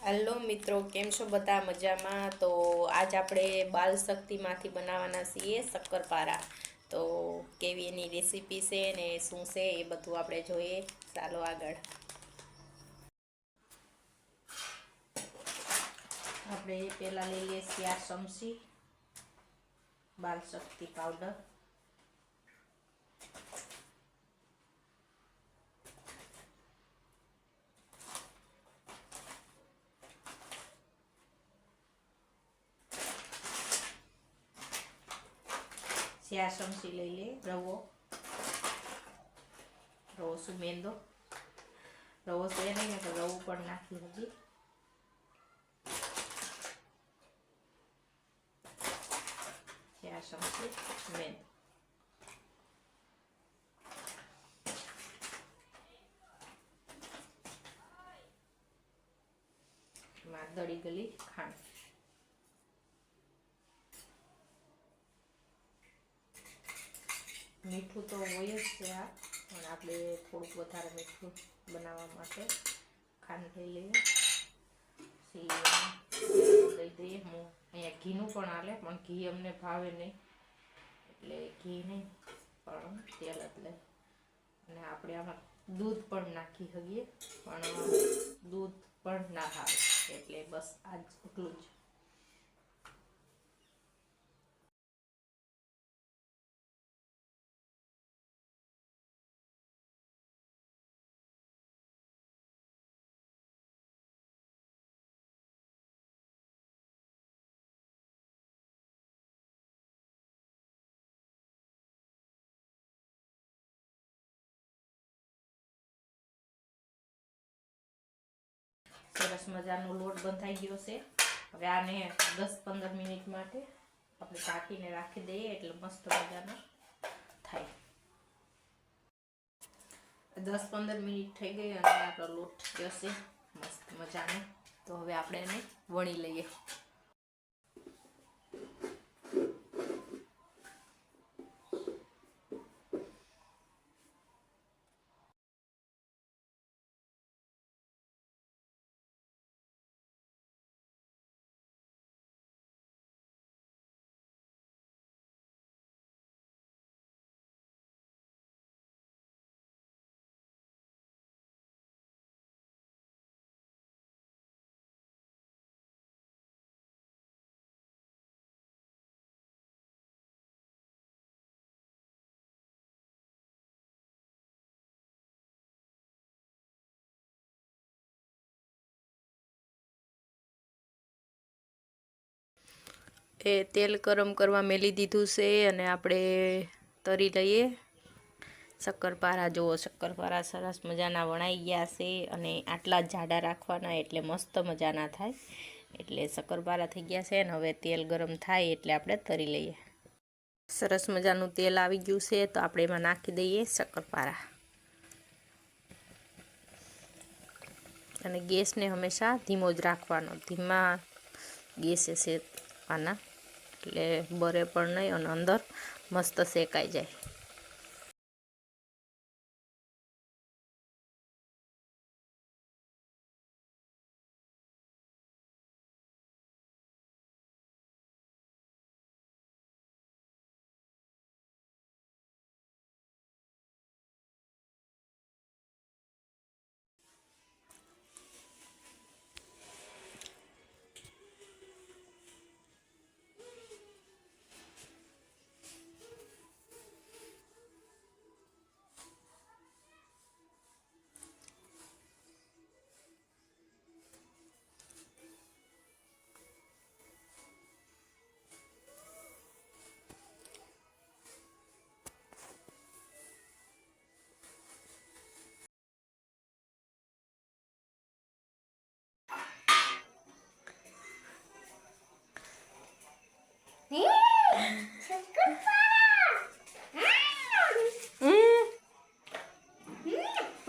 Hello મિત્રો, કેમ છો બધા? મજામાં? તો આજ આપણે બાલ શક્તિમાંથી બનાવવાના છીએ શક્કરપારા. તો કેવી એની રેસીપી છે ને શું છે એ બધું આપણે જોઈએ. ચાલો આગળ. આપણે પહેલાં લઈ લઈએ ચાર ચમચી બાલ શક્તિ પાવડર ચાર ચમચી લઈ લે રવો રવો સુમેંદો રવો છે નહીં તો રવો પણ નાખી હજી ચાર ચમચી મેંદો દળી ગલી ખાંડ મીઠું તો હોય જ છે આ, પણ આપણે થોડુંક વધારે મીઠું બનાવવા માટે ખાંડ લઈ લઈએ. લઈ દઈએ. હું અહીંયા ઘીનું પણ હાલે, પણ ઘી અમને ભાવે નહીં. એટલે ઘી નહીં, પણ તેલ જ લે અને આપણે આમાં દૂધ પણ નાખી શકીએ, પણ દૂધ પણ ના ભાવે. એટલે બસ આજ એટલું જ. સરસ મજાનો લોટ બંધાઈ ગયો છે. હવે આને દસ પંદર મિનિટ માટે આપણે ઢાંકીને રાખી દઈએ એટલે મસ્ત મજાનો થાય. દસ પંદર મિનિટ થઈ ગઈ અને આપણો લોટ જશે મસ્ત મજાનો. તો હવે આપણે એને વણી લઈએ. એ તેલ ગરમ કરવા મેલી દીધું છે અને આપણે તરી લઈએ. શક્કરપારા જુઓ, શક્કરપારા સરસ મજાના વણાઈ ગયા છે અને આટલા જાડા રાખવાના એટલે મસ્ત મજાના થાય. એટલે શક્કરપારા થઈ ગયા છે ને હવે તેલ ગરમ થાય એટલે આપણે તરી લઈએ. સરસ મજાનું તેલ આવી ગયું છે તો આપણે એમાં નાખી દઈએ શક્કરપારા. અને ગેસને હંમેશા ધીમો જ રાખવાનો. ધીમા ગેસે શેકવાના એટલે બરે પણ નહીં અને અંદર મસ્ત શેકાઈ જાય.